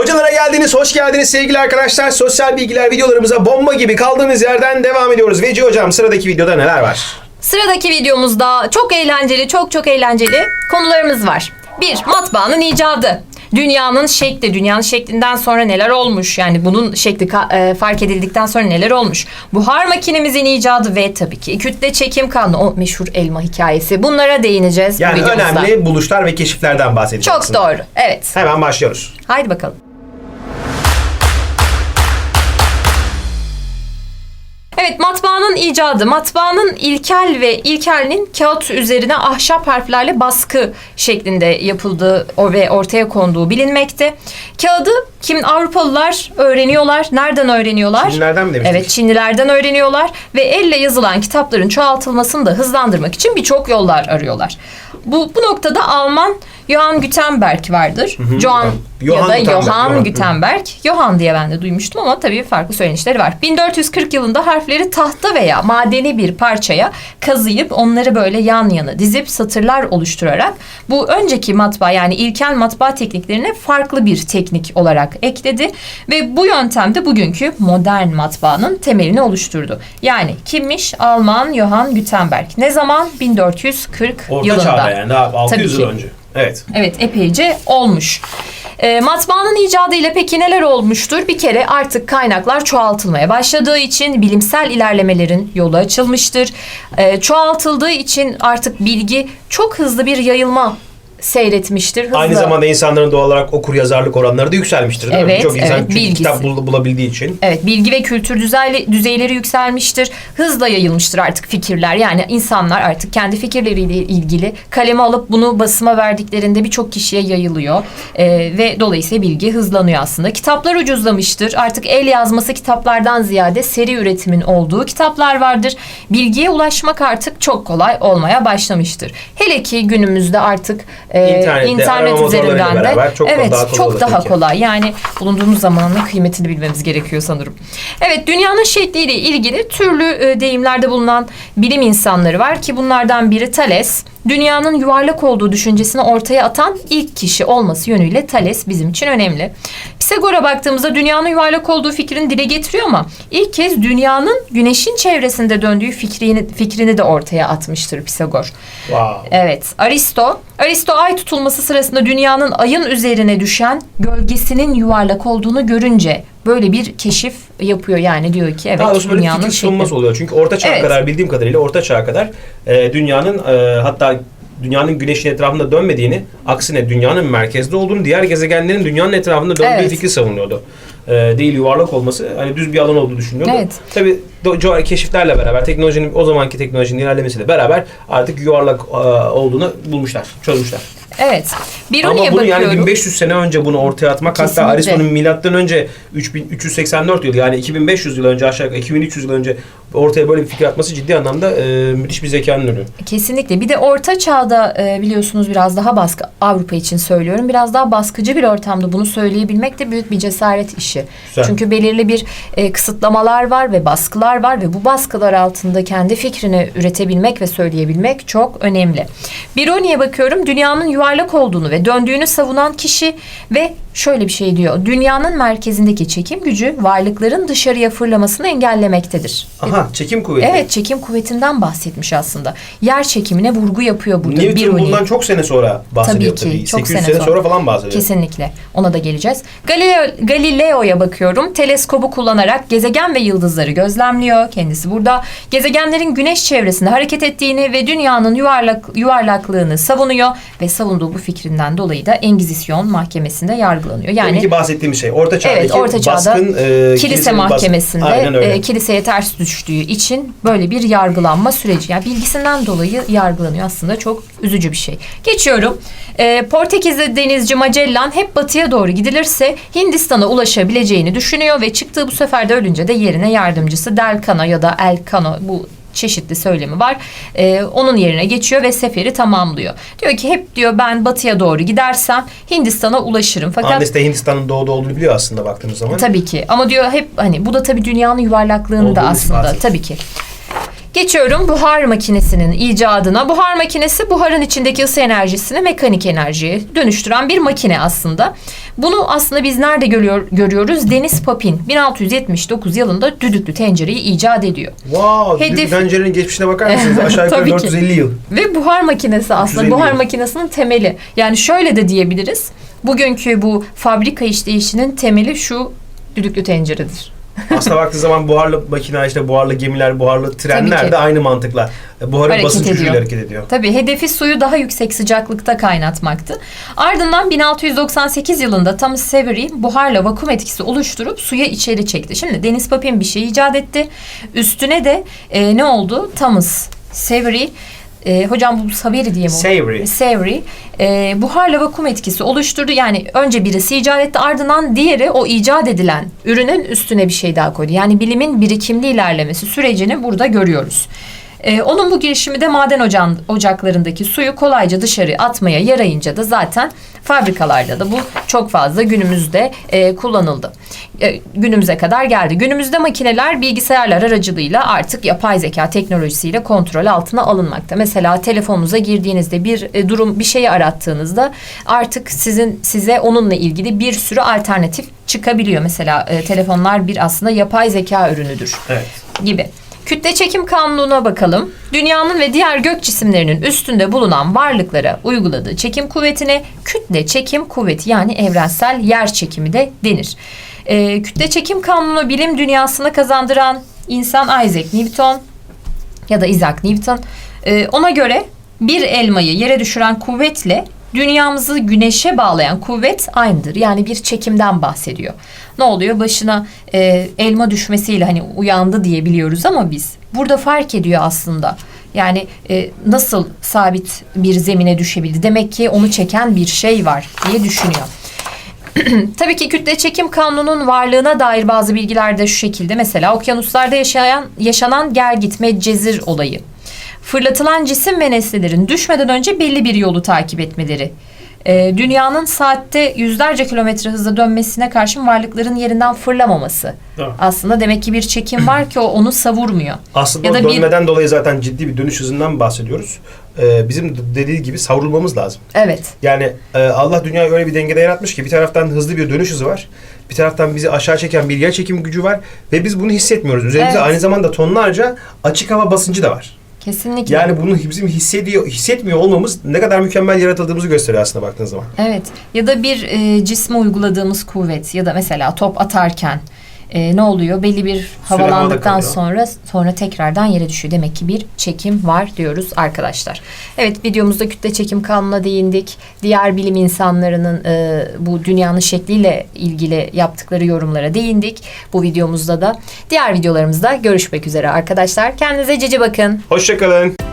Hocalara geldiniz, hoş geldiniz sevgili arkadaşlar. Sosyal bilgiler videolarımıza bomba gibi kaldığımız yerden devam ediyoruz. Veci hocam sıradaki videoda neler var? Sıradaki videomuzda çok eğlenceli, çok çok eğlenceli konularımız var. Bir, matbaanın icadı. Dünyanın şekli, dünyanın şeklinden sonra neler olmuş? Yani bunun şekli e, fark edildikten sonra neler olmuş? Buhar makinemizin icadı ve tabii ki kütle çekim kanunu, o meşhur elma hikayesi. Bunlara değineceğiz Yani bu videomuzda. önemli buluşlar ve keşiflerden bahsedeceğiz. Çok aslında. doğru, evet. Hemen başlıyoruz. Haydi bakalım. Evet matbaanın icadı. Matbaanın ilkel ve ilkelinin kağıt üzerine ahşap harflerle baskı şeklinde yapıldığı ve ortaya konduğu bilinmekte. Kağıdı kim Avrupalılar öğreniyorlar. Nereden öğreniyorlar? Çinlilerden mi demiştik? Evet Çinlilerden öğreniyorlar ve elle yazılan kitapların çoğaltılmasını da hızlandırmak için birçok yollar arıyorlar. Bu, bu noktada Alman Johann Gutenberg vardır. Johann Johann ya da Gutenberg, Johann. Gutenberg. Johann diye ben de duymuştum ama tabii farklı söylenişleri var. 1440 yılında harfleri tahta veya madeni bir parçaya kazıyıp onları böyle yan yana dizip satırlar oluşturarak bu önceki matbaa yani ilkel matbaa tekniklerine farklı bir teknik olarak ekledi ve bu yöntemde bugünkü modern matbaanın temelini oluşturdu. Yani kimmiş? Alman Johann Gutenberg. Ne zaman? 1440 Orta yılında. çağda yani daha 600 Tabii yıl ki. önce. Evet. Evet epeyce olmuş. E, matbaanın icadı ile peki neler olmuştur? Bir kere artık kaynaklar çoğaltılmaya başladığı için bilimsel ilerlemelerin yolu açılmıştır. E, çoğaltıldığı için artık bilgi çok hızlı bir yayılma seyretmiştir. Hızlı. Aynı zamanda insanların doğal olarak okur yazarlık oranları da yükselmiştir değil mi? Evet, Birçok insan evet, çünkü bilgisi. kitap bul- bulabildiği için. Evet bilgi ve kültür düzeyli, düzeyleri yükselmiştir. Hızla yayılmıştır artık fikirler. Yani insanlar artık kendi fikirleriyle ilgili kaleme alıp bunu basıma verdiklerinde birçok kişiye yayılıyor. Ee, ve dolayısıyla bilgi hızlanıyor aslında. Kitaplar ucuzlamıştır. Artık el yazması kitaplardan ziyade seri üretimin olduğu kitaplar vardır. Bilgiye ulaşmak artık çok kolay olmaya başlamıştır. Hele ki günümüzde artık e, İnternette, internet arama üzerinden de beraber çok evet daha kolay çok daha peki. kolay. Yani bulunduğumuz zamanın kıymetini bilmemiz gerekiyor sanırım. Evet dünyanın şekliyle ilgili türlü e, deyimlerde bulunan bilim insanları var ki bunlardan biri Thales. Dünyanın yuvarlak olduğu düşüncesini ortaya atan ilk kişi olması yönüyle Thales bizim için önemli. Pisagor'a baktığımızda dünyanın yuvarlak olduğu fikrini dile getiriyor ama ilk kez dünyanın güneşin çevresinde döndüğü fikrini, fikrini de ortaya atmıştır Pisagor. Wow. Evet, Aristo. Aristo ay tutulması sırasında dünyanın ayın üzerine düşen gölgesinin yuvarlak olduğunu görünce böyle bir keşif yapıyor. Yani diyor ki evet Daha doğrusu böyle dünyanın fikir sunulması şekli. oluyor. Çünkü orta çağa Evet. kadar bildiğim kadarıyla orta çağa kadar e, dünyanın e, hatta dünyanın güneşin etrafında dönmediğini, aksine dünyanın merkezde olduğunu, diğer gezegenlerin dünyanın etrafında döndüğü Evet. fikri savunuyordu. E, değil yuvarlak olması, hani düz bir alan olduğu düşünüyordu. Evet. Tabii do- keşiflerle beraber, teknolojinin o zamanki teknolojinin ilerlemesiyle beraber artık yuvarlak e, olduğunu bulmuşlar, çözmüşler. Evet. Biruni'ye Ama bunu yani bakıyorum. 1500 sene önce bunu ortaya atmak Kesinlikle. hatta Aristo'nun milattan önce 3384 yıl yani 2500 yıl önce aşağı yukarı 2300 yıl önce ortaya böyle bir fikir atması ciddi anlamda e, müthiş bir zekanın ürünü. Kesinlikle. Bir de orta çağda e, biliyorsunuz biraz daha baskı Avrupa için söylüyorum. Biraz daha baskıcı bir ortamda bunu söyleyebilmek de büyük bir cesaret işi. Güzel. Çünkü belirli bir e, kısıtlamalar var ve baskılar var ve bu baskılar altında kendi fikrini üretebilmek ve söyleyebilmek çok önemli. Bironi'ye bakıyorum. Dünyanın yuvarlak olduğunu ve döndüğünü savunan kişi ve şöyle bir şey diyor. Dünyanın merkezindeki çekim gücü varlıkların dışarıya fırlamasını engellemektedir. Aha çekim kuvveti. Evet çekim kuvvetinden bahsetmiş aslında. Yer çekimine vurgu yapıyor burada. Newton Biruni. bundan çok sene sonra bahsediyor Tabii ki, tabii. çok 800 sene sene, sonra. sonra. falan bahsediyor. Kesinlikle. Ona da geleceğiz. Galileo, Galileo'ya bakıyorum. Teleskobu kullanarak gezegen ve yıldızları gözlemliyor. Kendisi burada. Gezegenlerin güneş çevresinde hareket ettiğini ve dünyanın yuvarlak yuvarlaklığını savunuyor ve savunduğu bu fikrinden dolayı da Engizisyon mahkemesinde yargılanıyor. Yani, Yani ki bahsettiğim şey Orta Çağ'daki Evet, Orta Çağ'da baskın, e, kilise mahkemesinde öyle. e, kiliseye ters düştüğü için böyle bir yargılanma süreci. Yani bilgisinden dolayı yargılanıyor aslında çok üzücü bir şey. Geçiyorum. E, Portekizli denizci Magellan hep batıya doğru gidilirse Hindistan'a ulaşabileceğini düşünüyor ve çıktığı bu sefer de ölünce de yerine yardımcısı Del Cano ya da El Cano bu çeşitli söylemi var. E, onun yerine geçiyor ve seferi tamamlıyor. Diyor ki hep diyor ben batıya doğru gidersem Hindistan'a ulaşırım. Fakat Annesi de Hindistan'ın doğuda olduğunu biliyor aslında baktığımız zaman. Tabii ki ama diyor hep hani bu da tabii dünyanın yuvarlaklığını da aslında ispat ediyor. tabii ki. Geçiyorum buhar makinesinin icadına. Buhar makinesi buharın içindeki ısı enerjisini mekanik enerjiye dönüştüren bir makine aslında. Bunu aslında biz nerede görüyor, görüyoruz? Deniz Papin 1679 yılında düdüklü tencereyi icat ediyor. Wow, Hedef- pencerenin geçmişine bakar mısınız? Aşağı yukarı Tabii ki. 450 yıl. Ve buhar makinesi aslında 350 buhar yıl. makinesinin temeli. Yani şöyle de diyebiliriz. Bugünkü bu fabrika işleyişinin temeli şu düdüklü tenceredir. Aslında baktığı zaman buharlı makine, işte buharlı gemiler, buharlı trenler de aynı mantıkla. Buharın Hareket basınç ediyor. hareket ediyor. Tabii hedefi suyu daha yüksek sıcaklıkta kaynatmaktı. Ardından 1698 yılında Thomas Savery buharla vakum etkisi oluşturup suya içeri çekti. Şimdi Deniz Papin bir şey icat etti. Üstüne de e, ne oldu? Thomas Savery e, hocam bu Savery diye mi? Savory. Savory e, buharla vakum etkisi oluşturdu. Yani önce birisi icat etti ardından diğeri o icat edilen ürünün üstüne bir şey daha koydu. Yani bilimin birikimli ilerlemesi sürecini burada görüyoruz. E, onun bu girişimi de maden ocağın, ocaklarındaki suyu kolayca dışarı atmaya yarayınca da zaten fabrikalarda da bu çok fazla günümüzde e, kullanıldı. E, günümüze kadar geldi. Günümüzde makineler bilgisayarlar aracılığıyla artık yapay zeka teknolojisiyle kontrol altına alınmakta. Mesela telefonunuza girdiğinizde bir e, durum bir şeyi arattığınızda artık sizin size onunla ilgili bir sürü alternatif çıkabiliyor. Mesela e, telefonlar bir aslında yapay zeka ürünüdür Evet. gibi. Kütle çekim kanununa bakalım. Dünyanın ve diğer gök cisimlerinin üstünde bulunan varlıklara uyguladığı çekim kuvvetine kütle çekim kuvveti yani evrensel yer çekimi de denir. Ee, kütle çekim kanunu bilim dünyasına kazandıran insan Isaac Newton ya da Isaac Newton. Ee, ona göre bir elmayı yere düşüren kuvvetle dünyamızı güneşe bağlayan kuvvet aynıdır. Yani bir çekimden bahsediyor. Ne oluyor? Başına e, elma düşmesiyle hani uyandı diye biliyoruz ama biz burada fark ediyor aslında. Yani e, nasıl sabit bir zemine düşebildi? Demek ki onu çeken bir şey var diye düşünüyor. Tabii ki kütle çekim kanununun varlığına dair bazı bilgiler de şu şekilde. Mesela okyanuslarda yaşayan yaşanan gel gitme cezir olayı. Fırlatılan cisim ve nesnelerin düşmeden önce belli bir yolu takip etmeleri. Ee, dünyanın saatte yüzlerce kilometre hızla dönmesine karşın varlıkların yerinden fırlamaması. Evet. Aslında demek ki bir çekim var ki o onu savurmuyor. Aslında Ya da bir- dönmeden dolayı zaten ciddi bir dönüş hızından bahsediyoruz. Ee, bizim dediği gibi savrulmamız lazım. Evet. Yani e, Allah dünyayı öyle bir dengede yaratmış ki bir taraftan hızlı bir dönüş hızı var. Bir taraftan bizi aşağı çeken bir yer çekim gücü var ve biz bunu hissetmiyoruz. Üzerimizde Evet. aynı zamanda tonlarca açık hava basıncı da var. Kesinlikle. Yani bunu bizim hissediyor, hissetmiyor olmamız ne kadar mükemmel yaratıldığımızı gösteriyor aslında baktığınız zaman. Evet ya da bir e, cisme uyguladığımız kuvvet ya da mesela top atarken e, ne oluyor? Belli bir havalandıktan sonra sonra tekrardan yere düşüyor. Demek ki bir çekim var diyoruz arkadaşlar. Evet videomuzda kütle çekim kanununa değindik. Diğer bilim insanlarının e, bu dünyanın şekliyle ilgili yaptıkları yorumlara değindik. Bu videomuzda da diğer videolarımızda görüşmek üzere arkadaşlar. Kendinize cici bakın. Hoşçakalın.